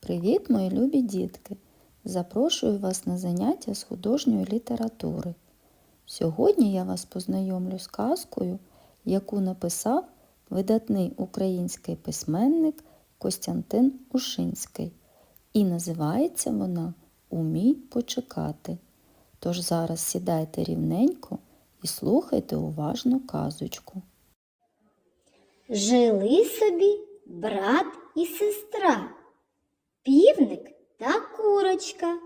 Привіт, мої любі дітки! Запрошую вас на заняття з художньої літератури. Сьогодні я вас познайомлю з казкою, яку написав видатний український письменник Костянтин Ушинський. І називається вона Умій почекати. Тож зараз сідайте рівненько і слухайте уважно казочку. Жили собі брат і сестра, півник та курочка.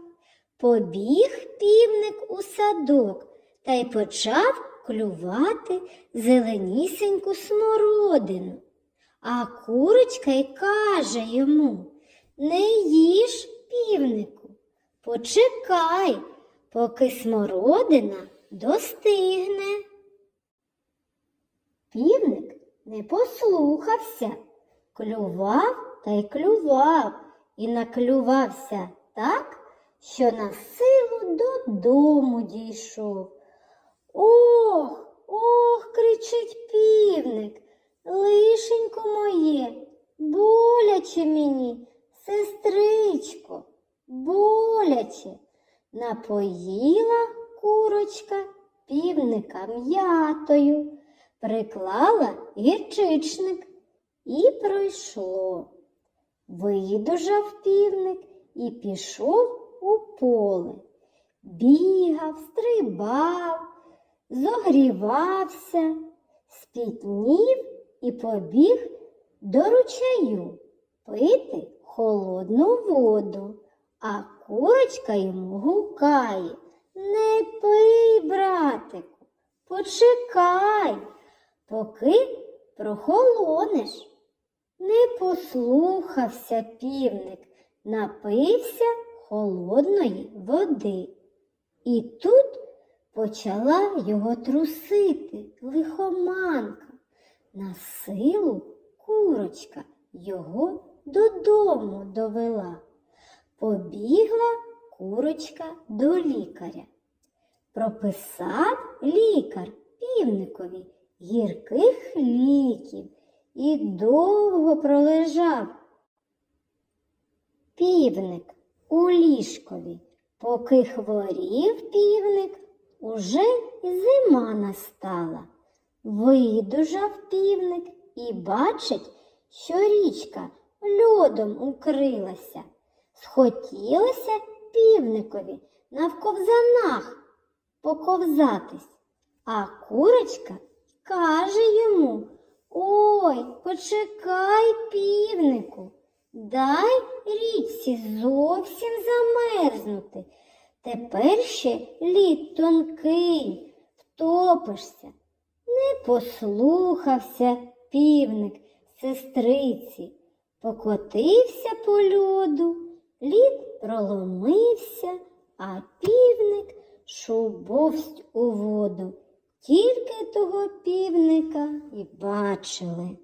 Побіг півник у садок та й почав клювати зеленісеньку смородину. А курочка й каже йому Не їж півнику, почекай, поки смородина достигне. Півник не послухався, клював та й клював, і наклювався так, що на силу додому дійшов. Ох, ох, кричить півник, лишенько моє, боляче мені, сестричко, боляче. Напоїла курочка півника м'ятою приклала гірчичник і пройшло. Видужав півник і пішов у поле. Бігав, стрибав, зогрівався, спітнів і побіг до ручаю пити холодну воду, а курочка йому гукає Не пий, братику, почекай поки прохолонеш. Не послухався півник, напився холодної води. І тут почала його трусити лихоманка. На силу курочка його додому довела. Побігла курочка до лікаря. Прописав лікар півникові гірких ліків і довго пролежав. Півник у ліжкові, поки хворів півник, уже зима настала. Видужав півник і бачить, що річка льодом укрилася. Схотілося півникові навковзанах поковзатись, а курочка каже йому Ой, почекай, півнику, дай річці зовсім замерзнути. Тепер ще лід тонкий, втопишся. Не послухався півник сестриці, покотився по льоду, лід проломився, а півник шубовсть у воду. Тільки того півника і бачили.